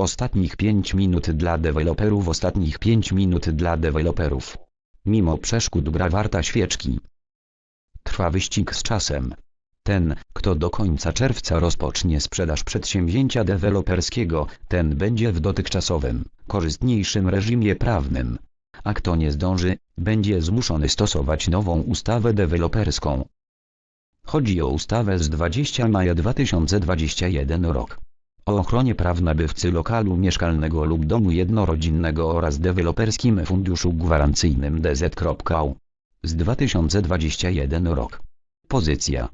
Ostatnich 5 minut dla deweloperów Ostatnich 5 minut dla deweloperów. Mimo przeszkód gra warta świeczki. Trwa wyścig z czasem. Ten, kto do końca czerwca rozpocznie sprzedaż przedsięwzięcia deweloperskiego, ten będzie w dotychczasowym, korzystniejszym reżimie prawnym. A kto nie zdąży, będzie zmuszony stosować nową ustawę deweloperską. Chodzi o ustawę z 20 maja 2021 rok. O ochronie praw nabywcy lokalu mieszkalnego lub domu jednorodzinnego oraz deweloperskim funduszu gwarancyjnym DZ.u. Z 2021 rok. Pozycja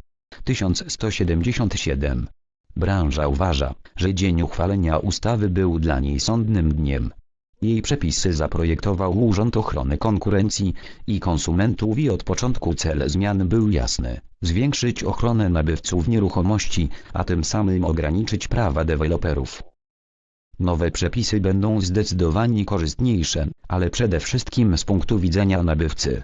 1177. Branża uważa, że dzień uchwalenia ustawy był dla niej sądnym dniem. Jej przepisy zaprojektował Urząd Ochrony Konkurencji i Konsumentów i od początku cel zmian był jasny. Zwiększyć ochronę nabywców nieruchomości, a tym samym ograniczyć prawa deweloperów. Nowe przepisy będą zdecydowanie korzystniejsze, ale przede wszystkim z punktu widzenia nabywcy.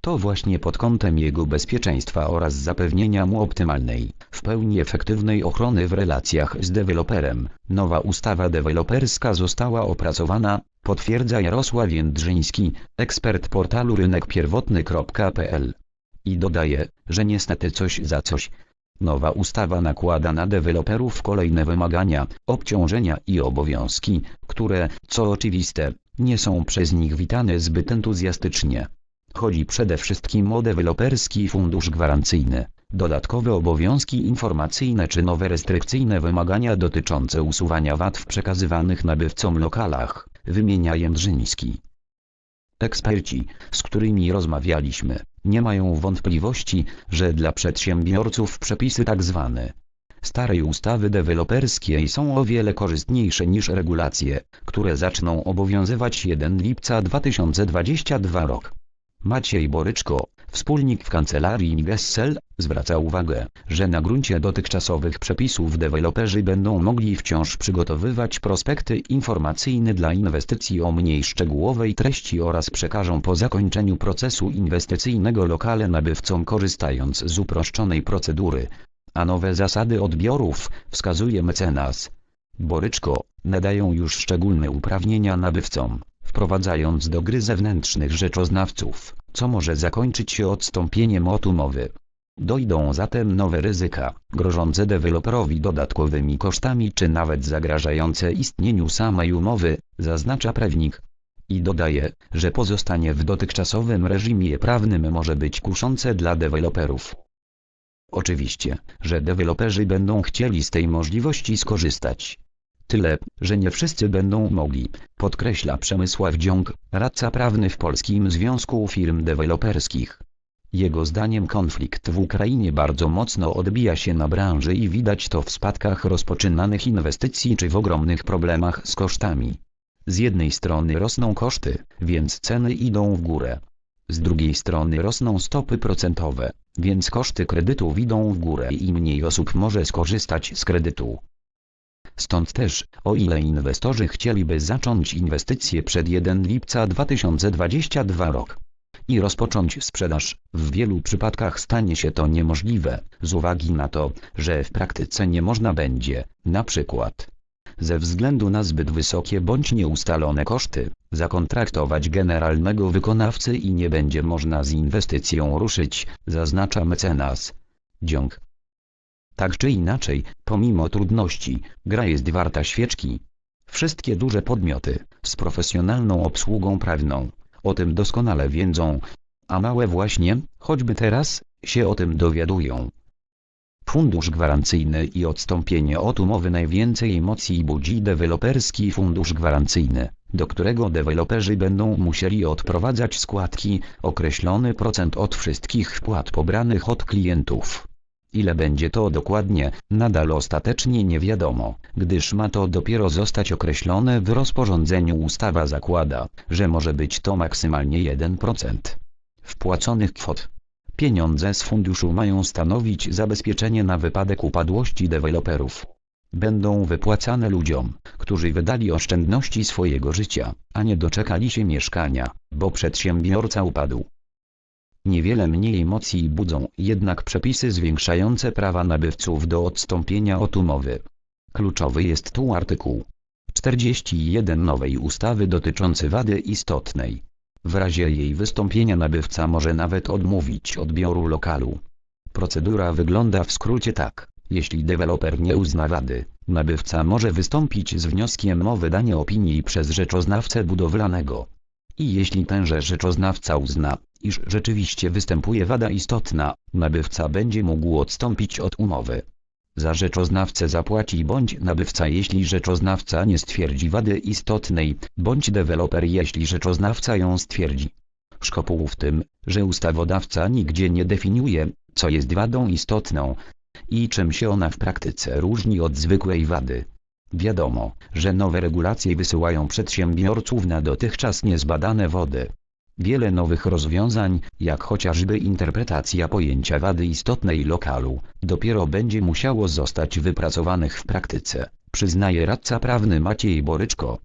To właśnie pod kątem jego bezpieczeństwa oraz zapewnienia mu optymalnej, w pełni efektywnej ochrony w relacjach z deweloperem, nowa ustawa deweloperska została opracowana, potwierdza Jarosław Jędrzyński, ekspert portalu rynekpierwotny.pl. I dodaje, że niestety coś za coś. Nowa ustawa nakłada na deweloperów kolejne wymagania, obciążenia i obowiązki, które, co oczywiste, nie są przez nich witane zbyt entuzjastycznie. Chodzi przede wszystkim o deweloperski fundusz gwarancyjny, dodatkowe obowiązki informacyjne czy nowe restrykcyjne wymagania dotyczące usuwania wad w przekazywanych nabywcom lokalach, wymienia Jędrzyński. Eksperci, z którymi rozmawialiśmy, nie mają wątpliwości, że dla przedsiębiorców przepisy tzw. starej ustawy deweloperskiej są o wiele korzystniejsze niż regulacje, które zaczną obowiązywać 1 lipca 2022 rok. Maciej Boryczko, wspólnik w kancelarii Gessel, zwraca uwagę, że na gruncie dotychczasowych przepisów deweloperzy będą mogli wciąż przygotowywać prospekty informacyjne dla inwestycji o mniej szczegółowej treści oraz przekażą po zakończeniu procesu inwestycyjnego lokale nabywcom korzystając z uproszczonej procedury. A nowe zasady odbiorów, wskazuje mecenas. Boryczko, nadają już szczególne uprawnienia nabywcom wprowadzając do gry zewnętrznych rzeczoznawców, co może zakończyć się odstąpieniem od umowy. Dojdą zatem nowe ryzyka, grożące deweloperowi dodatkowymi kosztami czy nawet zagrażające istnieniu samej umowy, zaznacza prawnik. I dodaje, że pozostanie w dotychczasowym reżimie prawnym może być kuszące dla deweloperów. Oczywiście, że deweloperzy będą chcieli z tej możliwości skorzystać. Tyle, że nie wszyscy będą mogli, podkreśla Przemysław Dziąg, radca prawny w Polskim Związku Firm Deweloperskich. Jego zdaniem konflikt w Ukrainie bardzo mocno odbija się na branży i widać to w spadkach rozpoczynanych inwestycji czy w ogromnych problemach z kosztami. Z jednej strony rosną koszty, więc ceny idą w górę. Z drugiej strony rosną stopy procentowe, więc koszty kredytów idą w górę i mniej osób może skorzystać z kredytu. Stąd też, o ile inwestorzy chcieliby zacząć inwestycje przed 1 lipca 2022 rok i rozpocząć sprzedaż, w wielu przypadkach stanie się to niemożliwe, z uwagi na to, że w praktyce nie można będzie, na przykład, ze względu na zbyt wysokie bądź nieustalone koszty, zakontraktować generalnego wykonawcy i nie będzie można z inwestycją ruszyć, zaznacza mecenas. Dziąg. Tak czy inaczej, pomimo trudności, gra jest warta świeczki. Wszystkie duże podmioty, z profesjonalną obsługą prawną, o tym doskonale wiedzą, a małe właśnie, choćby teraz, się o tym dowiadują. Fundusz gwarancyjny i odstąpienie od umowy najwięcej emocji budzi deweloperski fundusz gwarancyjny, do którego deweloperzy będą musieli odprowadzać składki, określony procent od wszystkich wpłat pobranych od klientów. Ile będzie to dokładnie, nadal ostatecznie nie wiadomo, gdyż ma to dopiero zostać określone w rozporządzeniu ustawa zakłada, że może być to maksymalnie 1% wpłaconych kwot. Pieniądze z funduszu mają stanowić zabezpieczenie na wypadek upadłości deweloperów. Będą wypłacane ludziom, którzy wydali oszczędności swojego życia, a nie doczekali się mieszkania, bo przedsiębiorca upadł. Niewiele mniej emocji budzą jednak przepisy zwiększające prawa nabywców do odstąpienia od umowy. Kluczowy jest tu artykuł 41 nowej ustawy dotyczący wady istotnej. W razie jej wystąpienia nabywca może nawet odmówić odbioru lokalu. Procedura wygląda w skrócie tak. Jeśli deweloper nie uzna wady, nabywca może wystąpić z wnioskiem o wydanie opinii przez rzeczoznawcę budowlanego. I jeśli tenże rzeczoznawca uzna, iż rzeczywiście występuje wada istotna, nabywca będzie mógł odstąpić od umowy. Za rzeczoznawcę zapłaci bądź nabywca jeśli rzeczoznawca nie stwierdzi wady istotnej, bądź deweloper jeśli rzeczoznawca ją stwierdzi. Szkopuł w tym, że ustawodawca nigdzie nie definiuje, co jest wadą istotną i czym się ona w praktyce różni od zwykłej wady. Wiadomo, że nowe regulacje wysyłają przedsiębiorców na dotychczas niezbadane wody. Wiele nowych rozwiązań, jak chociażby interpretacja pojęcia wady istotnej lokalu, dopiero będzie musiało zostać wypracowanych w praktyce, przyznaje radca prawny Maciej Boryczko.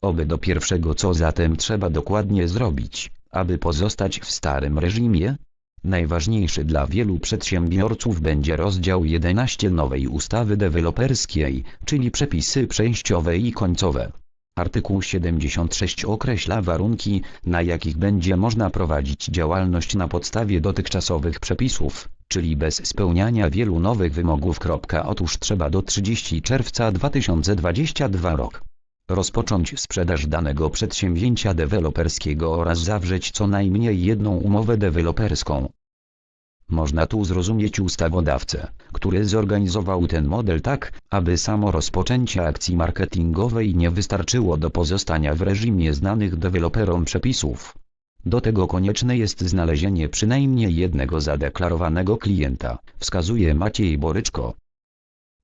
Oby do pierwszego co zatem trzeba dokładnie zrobić, aby pozostać w starym reżimie? Najważniejszy dla wielu przedsiębiorców będzie rozdział 11 nowej ustawy deweloperskiej, czyli przepisy przejściowe i końcowe. Artykuł 76 określa warunki, na jakich będzie można prowadzić działalność na podstawie dotychczasowych przepisów, czyli bez spełniania wielu nowych wymogów. Otóż trzeba do 30 czerwca 2022 rok rozpocząć sprzedaż danego przedsięwzięcia deweloperskiego oraz zawrzeć co najmniej jedną umowę deweloperską. Można tu zrozumieć ustawodawcę, który zorganizował ten model tak, aby samo rozpoczęcie akcji marketingowej nie wystarczyło do pozostania w reżimie znanych deweloperom przepisów. Do tego konieczne jest znalezienie przynajmniej jednego zadeklarowanego klienta, wskazuje Maciej Boryczko.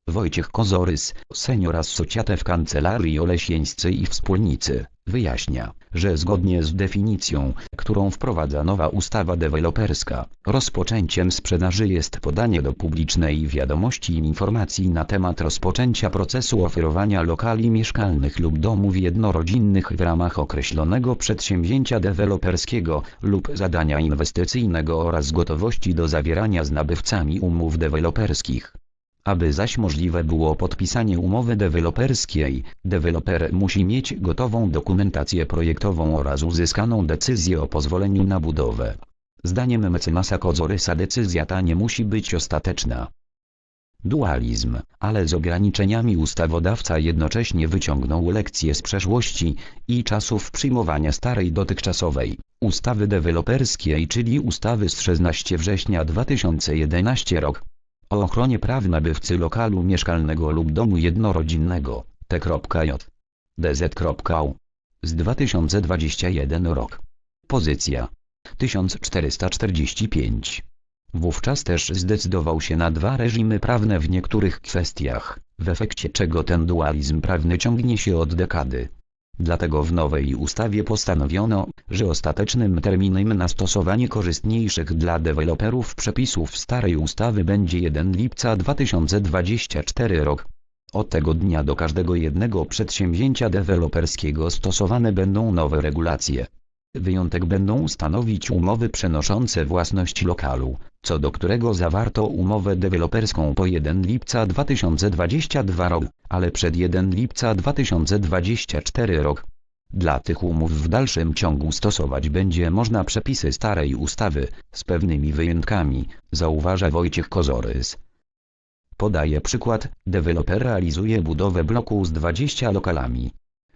Wojciech Kozorys, senior associate w kancelarii Olesieńscy i Wspólnicy, wyjaśnia, że zgodnie z definicją, którą wprowadza nowa ustawa deweloperska, rozpoczęciem sprzedaży jest podanie do publicznej wiadomości informacji na temat rozpoczęcia procesu oferowania lokali mieszkalnych lub domów jednorodzinnych w ramach określonego przedsięwzięcia deweloperskiego lub zadania inwestycyjnego oraz gotowości do zawierania z nabywcami umów deweloperskich. Aby zaś możliwe było podpisanie umowy deweloperskiej, deweloper musi mieć gotową dokumentację projektową oraz uzyskaną decyzję o pozwoleniu na budowę. Zdaniem mecenasa Kozorysa decyzja ta nie musi być ostateczna. Dualizm, ale z ograniczeniami ustawodawca jednocześnie wyciągnął lekcje z przeszłości i czasów przyjmowania starej dotychczasowej ustawy deweloperskiej czyli ustawy z 16 września 2011 rok o ochronie praw nabywcy lokalu mieszkalnego lub domu jednorodzinnego, t.j. dz.u. z 2021 rok. Pozycja 1445. Wówczas też zdecydował się na dwa reżimy prawne w niektórych kwestiach, w efekcie czego ten dualizm prawny ciągnie się od dekady. Dlatego w nowej ustawie postanowiono, że ostatecznym terminem na stosowanie korzystniejszych dla deweloperów przepisów starej ustawy będzie 1 lipca 2024 rok. Od tego dnia do każdego jednego przedsięwzięcia deweloperskiego stosowane będą nowe regulacje. Wyjątek będą stanowić umowy przenoszące własność lokalu, co do którego zawarto umowę deweloperską po 1 lipca 2022 rok, ale przed 1 lipca 2024 rok. Dla tych umów w dalszym ciągu stosować będzie można przepisy starej ustawy, z pewnymi wyjątkami, zauważa Wojciech Kozorys. Podaje przykład, deweloper realizuje budowę bloku z 20 lokalami.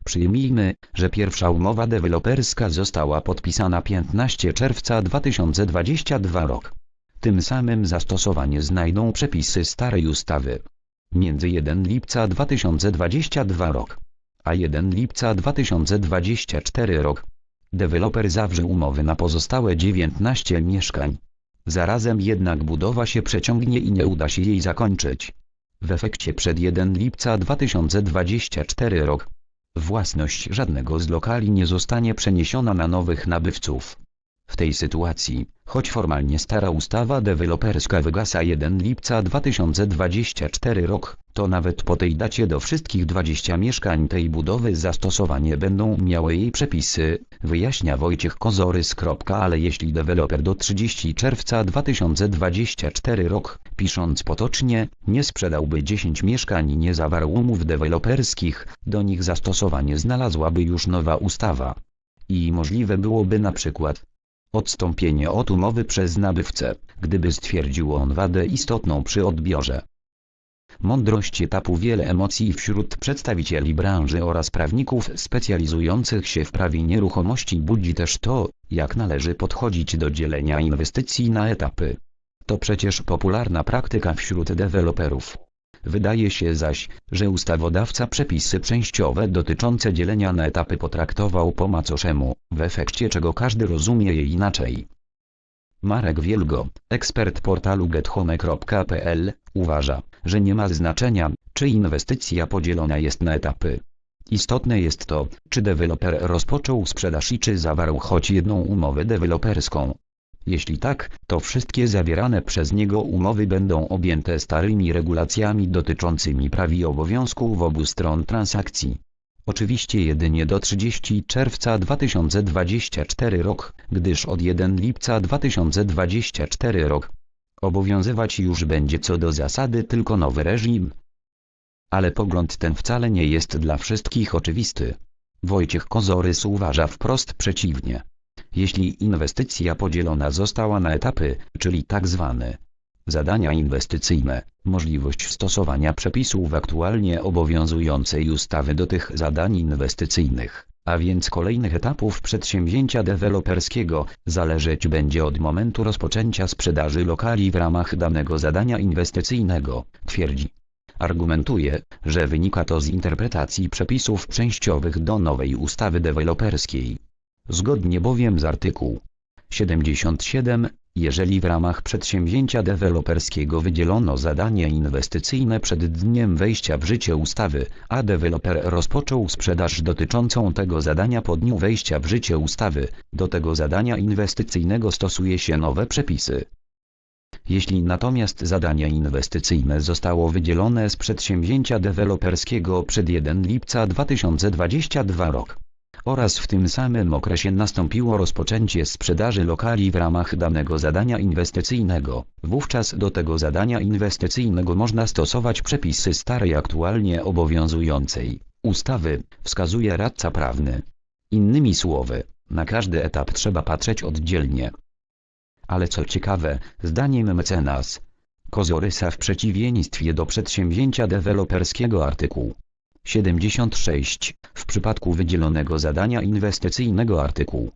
Przyjmijmy, że pierwsza umowa deweloperska została podpisana 15 czerwca 2022 rok. Tym samym zastosowanie znajdą przepisy starej ustawy. Między 1 lipca 2022 rok a 1 lipca 2024 rok. Deweloper zawrze umowy na pozostałe 19 mieszkań. Zarazem jednak budowa się przeciągnie i nie uda się jej zakończyć. W efekcie przed 1 lipca 2024 rok własność żadnego z lokali nie zostanie przeniesiona na nowych nabywców. W tej sytuacji, choć formalnie stara ustawa deweloperska wygasa 1 lipca 2024 rok, to nawet po tej dacie do wszystkich 20 mieszkań tej budowy zastosowanie będą miały jej przepisy, wyjaśnia Wojciech Kozorys. Ale jeśli deweloper do 30 czerwca 2024 rok, pisząc potocznie, nie sprzedałby 10 mieszkań i nie zawarł umów deweloperskich, do nich zastosowanie znalazłaby już nowa ustawa. I możliwe byłoby na przykład odstąpienie od umowy przez nabywcę, gdyby stwierdził on wadę istotną przy odbiorze. Mądrość etapu wiele emocji wśród przedstawicieli branży oraz prawników specjalizujących się w prawie nieruchomości budzi też to, jak należy podchodzić do dzielenia inwestycji na etapy. To przecież popularna praktyka wśród deweloperów. Wydaje się zaś, że ustawodawca przepisy częściowe dotyczące dzielenia na etapy potraktował po macoszemu, w efekcie czego każdy rozumie je inaczej. Marek Wielgo, ekspert portalu gethome.pl, uważa, że nie ma znaczenia, czy inwestycja podzielona jest na etapy. Istotne jest to, czy deweloper rozpoczął sprzedaż i czy zawarł choć jedną umowę deweloperską. Jeśli tak, to wszystkie zawierane przez niego umowy będą objęte starymi regulacjami dotyczącymi praw i obowiązków obu stron transakcji. Oczywiście jedynie do 30 czerwca 2024 rok, gdyż od 1 lipca 2024 rok obowiązywać już będzie co do zasady tylko nowy reżim. Ale pogląd ten wcale nie jest dla wszystkich oczywisty. Wojciech Kozorys uważa wprost przeciwnie. Jeśli inwestycja podzielona została na etapy, czyli tak zwane zadania inwestycyjne, możliwość stosowania przepisów aktualnie obowiązującej ustawy do tych zadań inwestycyjnych, a więc kolejnych etapów przedsięwzięcia deweloperskiego, zależeć będzie od momentu rozpoczęcia sprzedaży lokali w ramach danego zadania inwestycyjnego, twierdzi. Argumentuje, że wynika to z interpretacji przepisów częściowych do nowej ustawy deweloperskiej. Zgodnie bowiem z artykułu 77, jeżeli w ramach przedsięwzięcia deweloperskiego wydzielono zadanie inwestycyjne przed dniem wejścia w życie ustawy, a deweloper rozpoczął sprzedaż dotyczącą tego zadania po dniu wejścia w życie ustawy, do tego zadania inwestycyjnego stosuje się nowe przepisy. Jeśli natomiast zadanie inwestycyjne zostało wydzielone z przedsięwzięcia deweloperskiego przed 1 lipca 2022 rok, oraz w tym samym okresie nastąpiło rozpoczęcie sprzedaży lokali w ramach danego zadania inwestycyjnego. Wówczas do tego zadania inwestycyjnego można stosować przepisy starej aktualnie obowiązującej ustawy, wskazuje radca prawny. Innymi słowy, na każdy etap trzeba patrzeć oddzielnie. Ale co ciekawe, zdaniem mecenas Kozorysa w przeciwieństwie do przedsięwzięcia deweloperskiego artykułu 76. W przypadku wydzielonego zadania inwestycyjnego artykułu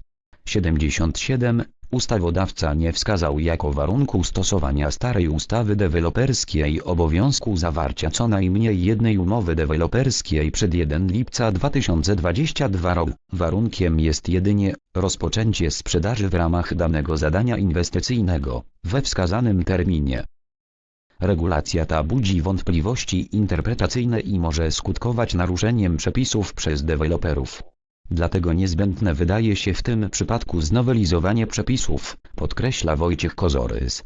77 ustawodawca nie wskazał jako warunku stosowania starej ustawy deweloperskiej obowiązku zawarcia co najmniej jednej umowy deweloperskiej przed 1 lipca 2022 rok. Warunkiem jest jedynie rozpoczęcie sprzedaży w ramach danego zadania inwestycyjnego we wskazanym terminie. Regulacja ta budzi wątpliwości interpretacyjne i może skutkować naruszeniem przepisów przez deweloperów. Dlatego niezbędne wydaje się w tym przypadku znowelizowanie przepisów, podkreśla Wojciech Kozorys.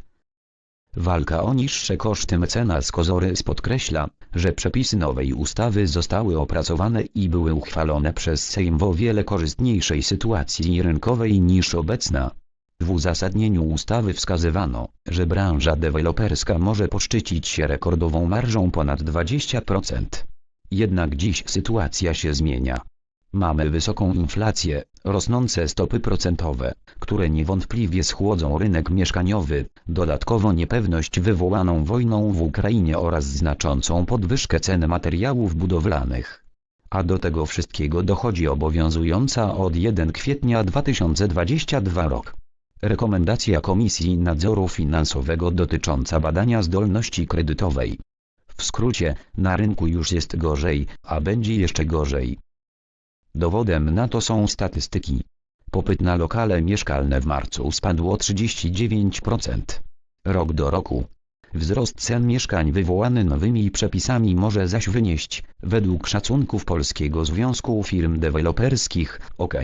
Walka o niższe koszty mecenas Kozorys podkreśla, że przepisy nowej ustawy zostały opracowane i były uchwalone przez Sejm w o wiele korzystniejszej sytuacji rynkowej niż obecna. W uzasadnieniu ustawy wskazywano, że branża deweloperska może poszczycić się rekordową marżą ponad 20%. Jednak dziś sytuacja się zmienia. Mamy wysoką inflację, rosnące stopy procentowe, które niewątpliwie schłodzą rynek mieszkaniowy, dodatkowo niepewność wywołaną wojną w Ukrainie oraz znaczącą podwyżkę cen materiałów budowlanych. A do tego wszystkiego dochodzi obowiązująca od 1 kwietnia 2022 rok Rekomendacja Komisji Nadzoru Finansowego dotycząca badania zdolności kredytowej. W skrócie, na rynku już jest gorzej, a będzie jeszcze gorzej. Dowodem na to są statystyki. Popyt na lokale mieszkalne w marcu spadł o 39%. Rok do roku. Wzrost cen mieszkań wywołany nowymi przepisami może zaś wynieść, według szacunków Polskiego Związku Firm Deweloperskich, OK.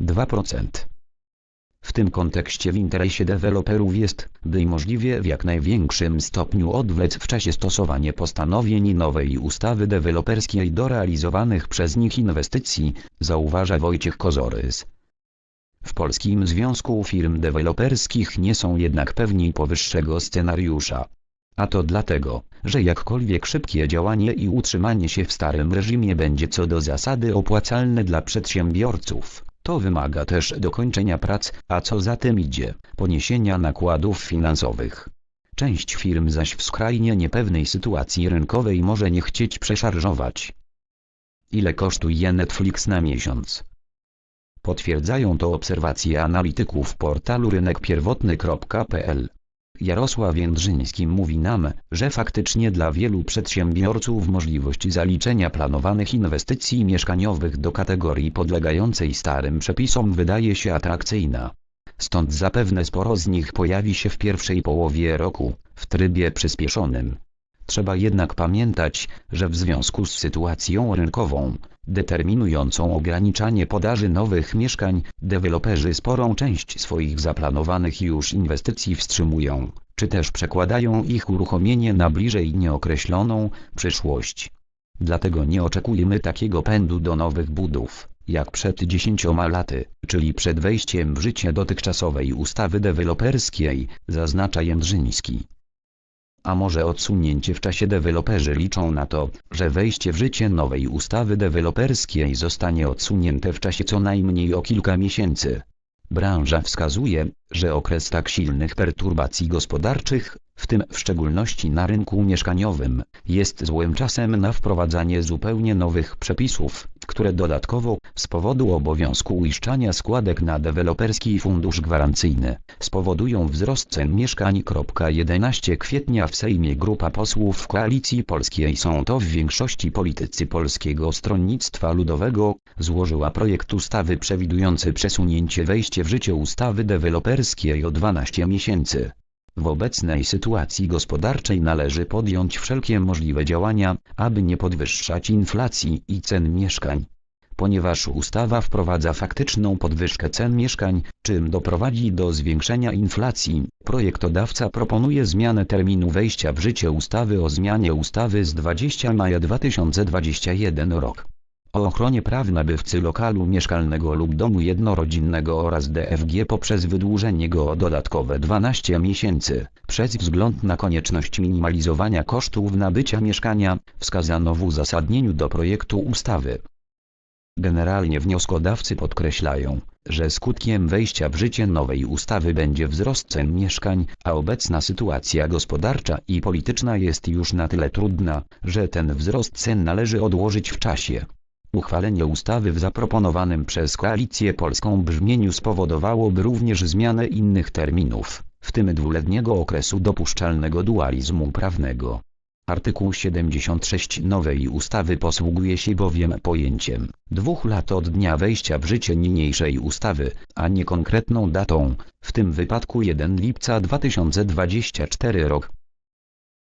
2%. W tym kontekście w interesie deweloperów jest, by możliwie w jak największym stopniu odwlec w czasie stosowanie postanowień nowej ustawy deweloperskiej do realizowanych przez nich inwestycji, zauważa Wojciech Kozorys. W Polskim Związku Firm Deweloperskich nie są jednak pewni powyższego scenariusza. A to dlatego, że jakkolwiek szybkie działanie i utrzymanie się w starym reżimie będzie co do zasady opłacalne dla przedsiębiorców, to wymaga też dokończenia prac, a co za tym idzie, poniesienia nakładów finansowych. Część firm zaś w skrajnie niepewnej sytuacji rynkowej może nie chcieć przeszarżować. Ile kosztuje Netflix na miesiąc? Potwierdzają to obserwacje analityków portalu rynekpierwotny.pl. Jarosław Jędrzyński mówi nam, że faktycznie dla wielu przedsiębiorców możliwość zaliczenia planowanych inwestycji mieszkaniowych do kategorii podlegającej starym przepisom wydaje się atrakcyjna. Stąd zapewne sporo z nich pojawi się w pierwszej połowie roku, w trybie przyspieszonym. Trzeba jednak pamiętać, że w związku z sytuacją rynkową, determinującą ograniczanie podaży nowych mieszkań, deweloperzy sporą część swoich zaplanowanych już inwestycji wstrzymują, czy też przekładają ich uruchomienie na bliżej nieokreśloną przyszłość. Dlatego nie oczekujemy takiego pędu do nowych budów, jak przed dziesięcioma laty, czyli przed wejściem w życie dotychczasowej ustawy deweloperskiej, zaznacza Jędrzyński. A może odsunięcie w czasie deweloperzy liczą na to, że wejście w życie nowej ustawy deweloperskiej zostanie odsunięte w czasie co najmniej o kilka miesięcy. Branża wskazuje, że okres tak silnych perturbacji gospodarczych, w tym w szczególności na rynku mieszkaniowym, jest złym czasem na wprowadzanie zupełnie nowych przepisów, które dodatkowo, z powodu obowiązku uiszczania składek na deweloperski fundusz gwarancyjny, spowodują wzrost cen mieszkań. 11 kwietnia w Sejmie grupa posłów Koalicji Polskiej są to w większości politycy Polskiego Stronnictwa Ludowego, złożyła projekt ustawy przewidujący przesunięcie wejście w życie ustawy deweloperskiej o 12 miesięcy. W obecnej sytuacji gospodarczej należy podjąć wszelkie możliwe działania, aby nie podwyższać inflacji i cen mieszkań. Ponieważ ustawa wprowadza faktyczną podwyżkę cen mieszkań, czym doprowadzi do zwiększenia inflacji, projektodawca proponuje zmianę terminu wejścia w życie ustawy o zmianie ustawy z 20 maja 2021 rok o ochronie praw nabywcy lokalu mieszkalnego lub domu jednorodzinnego oraz DFG poprzez wydłużenie go o dodatkowe 12 miesięcy, przez wzgląd na konieczność minimalizowania kosztów nabycia mieszkania, wskazano w uzasadnieniu do projektu ustawy. Generalnie wnioskodawcy podkreślają, że skutkiem wejścia w życie nowej ustawy będzie wzrost cen mieszkań, a obecna sytuacja gospodarcza i polityczna jest już na tyle trudna, że ten wzrost cen należy odłożyć w czasie. Uchwalenie ustawy w zaproponowanym przez Koalicję Polską brzmieniu spowodowałoby również zmianę innych terminów, w tym dwuletniego okresu dopuszczalnego dualizmu prawnego. Artykuł 76 nowej ustawy posługuje się bowiem pojęciem dwóch lat od dnia wejścia w życie niniejszej ustawy, a nie konkretną datą, w tym wypadku 1 lipca 2024 rok.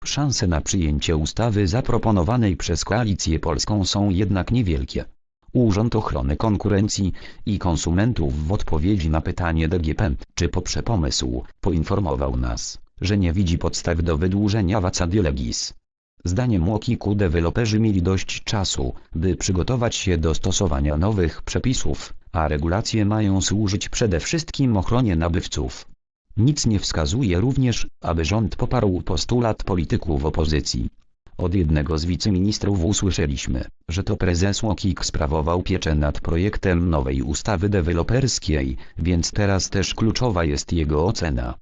Szanse na przyjęcie ustawy zaproponowanej przez Koalicję Polską są jednak niewielkie. Urząd Ochrony Konkurencji i Konsumentów w odpowiedzi na pytanie DGP, czy poprze pomysł, poinformował nas, że nie widzi podstaw do wydłużenia legis. Zdaniem Łokiku deweloperzy mieli dość czasu, by przygotować się do stosowania nowych przepisów, a regulacje mają służyć przede wszystkim ochronie nabywców. Nic nie wskazuje również, aby rząd poparł postulat polityków opozycji. Od jednego z wiceministrów usłyszeliśmy, że to prezes Łokik sprawował pieczę nad projektem nowej ustawy deweloperskiej, więc teraz też kluczowa jest jego ocena.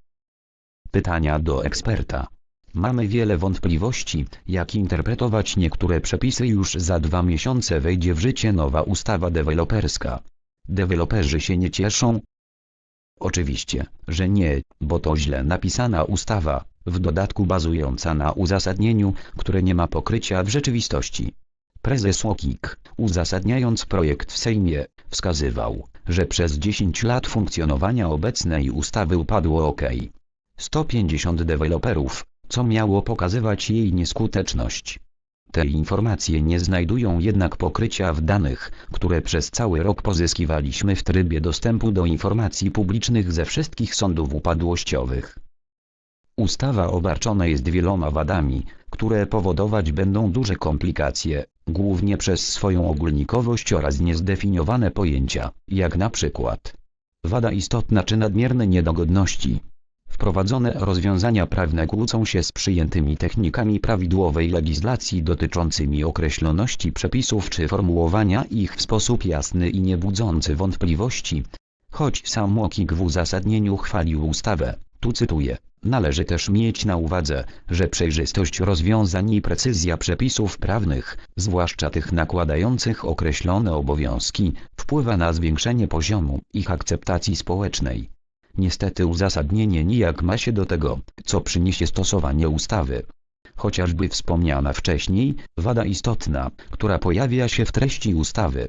Pytania do eksperta. Mamy wiele wątpliwości, jak interpretować niektóre przepisy już za dwa miesiące wejdzie w życie nowa ustawa deweloperska. Deweloperzy się nie cieszą, Oczywiście, że nie, bo to źle napisana ustawa, w dodatku bazująca na uzasadnieniu, które nie ma pokrycia w rzeczywistości. Prezes Łokik, uzasadniając projekt w Sejmie, wskazywał, że przez 10 lat funkcjonowania obecnej ustawy upadło OK. 150 deweloperów, co miało pokazywać jej nieskuteczność. Te informacje nie znajdują jednak pokrycia w danych, które przez cały rok pozyskiwaliśmy w trybie dostępu do informacji publicznych ze wszystkich sądów upadłościowych. Ustawa obarczona jest wieloma wadami, które powodować będą duże komplikacje, głównie przez swoją ogólnikowość oraz niezdefiniowane pojęcia, jak na przykład wada istotna czy nadmierne niedogodności. Wprowadzone rozwiązania prawne kłócą się z przyjętymi technikami prawidłowej legislacji dotyczącymi określoności przepisów czy formułowania ich w sposób jasny i niebudzący wątpliwości. Choć sam Łokik w uzasadnieniu chwalił ustawę, tu cytuję, należy też mieć na uwadze, że przejrzystość rozwiązań i precyzja przepisów prawnych, zwłaszcza tych nakładających określone obowiązki, wpływa na zwiększenie poziomu ich akceptacji społecznej. Niestety uzasadnienie nijak ma się do tego, co przyniesie stosowanie ustawy. Chociażby wspomniana wcześniej, wada istotna, która pojawia się w treści ustawy.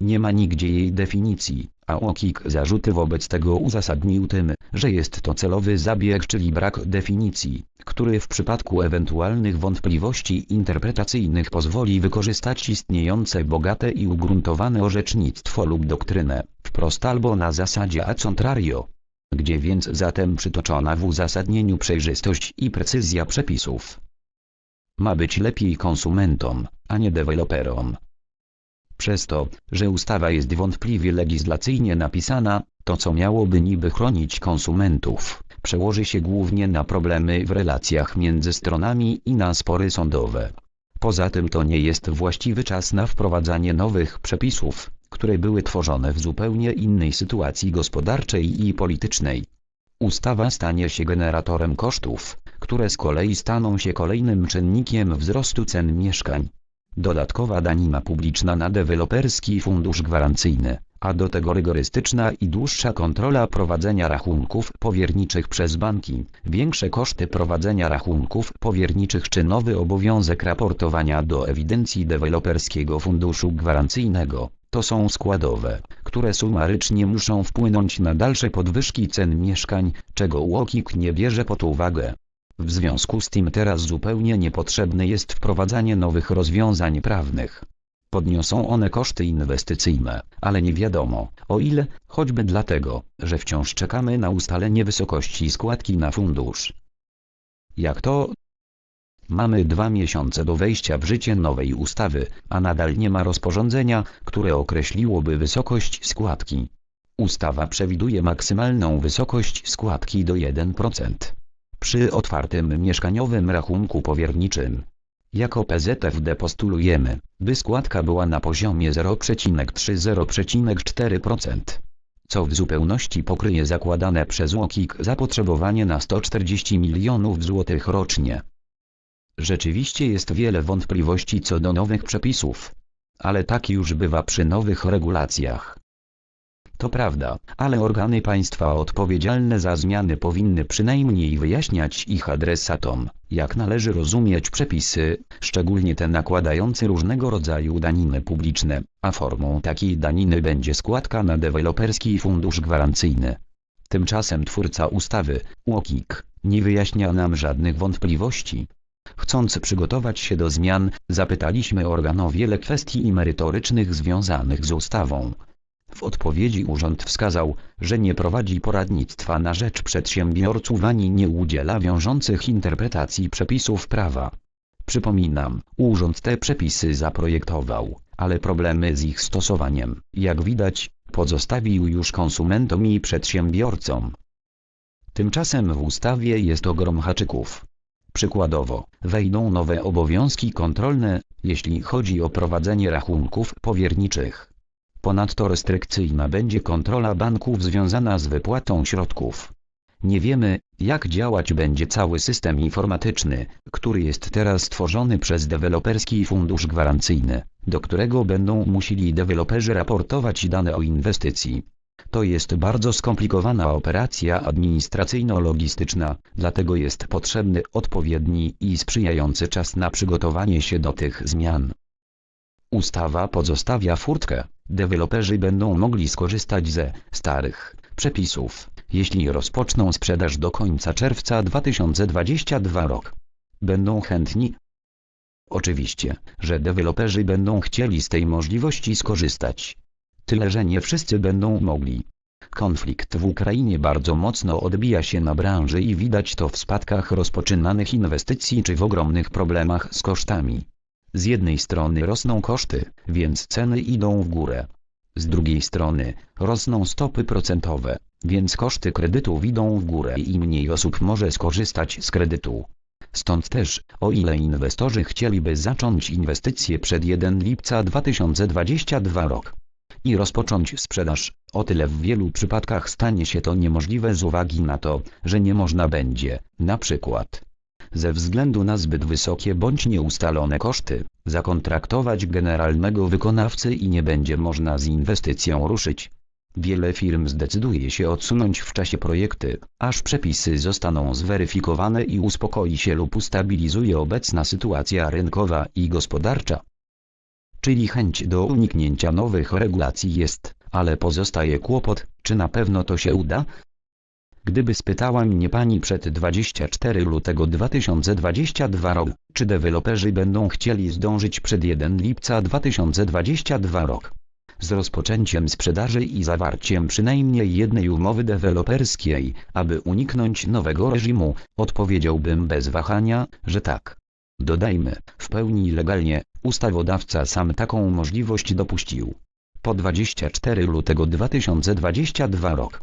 Nie ma nigdzie jej definicji, a Łokik zarzuty wobec tego uzasadnił tym, że jest to celowy zabieg czyli brak definicji, który w przypadku ewentualnych wątpliwości interpretacyjnych pozwoli wykorzystać istniejące bogate i ugruntowane orzecznictwo lub doktrynę, wprost albo na zasadzie a contrario. Gdzie więc zatem przytoczona w uzasadnieniu przejrzystość i precyzja przepisów? Ma być lepiej konsumentom, a nie deweloperom. Przez to, że ustawa jest wątpliwie legislacyjnie napisana, to co miałoby niby chronić konsumentów, przełoży się głównie na problemy w relacjach między stronami i na spory sądowe. Poza tym to nie jest właściwy czas na wprowadzanie nowych przepisów, które były tworzone w zupełnie innej sytuacji gospodarczej i politycznej. Ustawa stanie się generatorem kosztów, które z kolei staną się kolejnym czynnikiem wzrostu cen mieszkań. Dodatkowa danina publiczna na deweloperski fundusz gwarancyjny, a do tego rygorystyczna i dłuższa kontrola prowadzenia rachunków powierniczych przez banki, większe koszty prowadzenia rachunków powierniczych czy nowy obowiązek raportowania do ewidencji deweloperskiego funduszu gwarancyjnego, to są składowe, które sumarycznie muszą wpłynąć na dalsze podwyżki cen mieszkań, czego Łokik nie bierze pod uwagę. W związku z tym teraz zupełnie niepotrzebne jest wprowadzanie nowych rozwiązań prawnych. Podniosą one koszty inwestycyjne, ale nie wiadomo, o ile, choćby dlatego, że wciąż czekamy na ustalenie wysokości składki na fundusz. Jak to? Mamy dwa miesiące do wejścia w życie nowej ustawy, a nadal nie ma rozporządzenia, które określiłoby wysokość składki. Ustawa przewiduje maksymalną wysokość składki do 1% przy otwartym mieszkaniowym rachunku powierniczym. Jako PZFD postulujemy, by składka była na poziomie 0,3-0,4%, co w zupełności pokryje zakładane przez UOKiK zapotrzebowanie na 140 milionów złotych rocznie. Rzeczywiście jest wiele wątpliwości co do nowych przepisów. Ale tak już bywa przy nowych regulacjach. To prawda, ale organy państwa odpowiedzialne za zmiany powinny przynajmniej wyjaśniać ich adresatom, jak należy rozumieć przepisy, szczególnie te nakładające różnego rodzaju daniny publiczne, a formą takiej daniny będzie składka na deweloperski fundusz gwarancyjny. Tymczasem twórca ustawy, UOKiK, nie wyjaśnia nam żadnych wątpliwości. Chcąc przygotować się do zmian, zapytaliśmy organ o wiele kwestii merytorycznych związanych z ustawą. W odpowiedzi urząd wskazał, że nie prowadzi poradnictwa na rzecz przedsiębiorców ani nie udziela wiążących interpretacji przepisów prawa. Przypominam, urząd te przepisy zaprojektował, ale problemy z ich stosowaniem, jak widać, pozostawił już konsumentom i przedsiębiorcom. Tymczasem w ustawie jest ogrom haczyków. Przykładowo, wejdą nowe obowiązki kontrolne, jeśli chodzi o prowadzenie rachunków powierniczych. Ponadto restrykcyjna będzie kontrola banków związana z wypłatą środków. Nie wiemy, jak działać będzie cały system informatyczny, który jest teraz tworzony przez deweloperski fundusz gwarancyjny, do którego będą musieli deweloperzy raportować dane o inwestycji. To jest bardzo skomplikowana operacja administracyjno-logistyczna, dlatego jest potrzebny odpowiedni i sprzyjający czas na przygotowanie się do tych zmian. Ustawa pozostawia furtkę. Deweloperzy będą mogli skorzystać ze starych przepisów, jeśli rozpoczną sprzedaż do końca czerwca 2022 rok. Będą chętni Oczywiście, że deweloperzy będą chcieli z tej możliwości skorzystać. Tyle, że nie wszyscy będą mogli. Konflikt w Ukrainie bardzo mocno odbija się na branży i widać to w spadkach rozpoczynanych inwestycji czy w ogromnych problemach z kosztami. Z jednej strony rosną koszty, więc ceny idą w górę. Z drugiej strony, rosną stopy procentowe, więc koszty kredytów idą w górę i mniej osób może skorzystać z kredytu. Stąd też, o ile inwestorzy chcieliby zacząć inwestycje przed 1 lipca 2022 rok i rozpocząć sprzedaż, o tyle w wielu przypadkach stanie się to niemożliwe z uwagi na to, że nie można będzie, na przykład, ze względu na zbyt wysokie bądź nieustalone koszty, zakontraktować generalnego wykonawcy i nie będzie można z inwestycją ruszyć. Wiele firm zdecyduje się odsunąć w czasie projekty, aż przepisy zostaną zweryfikowane i uspokoi się lub ustabilizuje obecna sytuacja rynkowa i gospodarcza. Czyli chęć do uniknięcia nowych regulacji jest, ale pozostaje kłopot, czy na pewno to się uda? Gdyby spytała mnie pani przed 24 lutego 2022 rok, czy deweloperzy będą chcieli zdążyć przed 1 lipca 2022 rok z rozpoczęciem sprzedaży i zawarciem przynajmniej jednej umowy deweloperskiej, aby uniknąć nowego reżimu, odpowiedziałbym bez wahania, że tak. Dodajmy, w pełni legalnie, ustawodawca sam taką możliwość dopuścił. Po 24 lutego 2022 rok.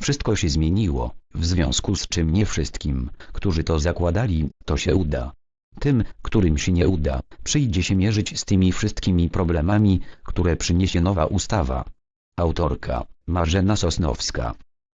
Wszystko się zmieniło, w związku z czym nie wszystkim, którzy to zakładali, to się uda. Tym, którym się nie uda, przyjdzie się mierzyć z tymi wszystkimi problemami, które przyniesie nowa ustawa. Autorka Marzena Sosnowska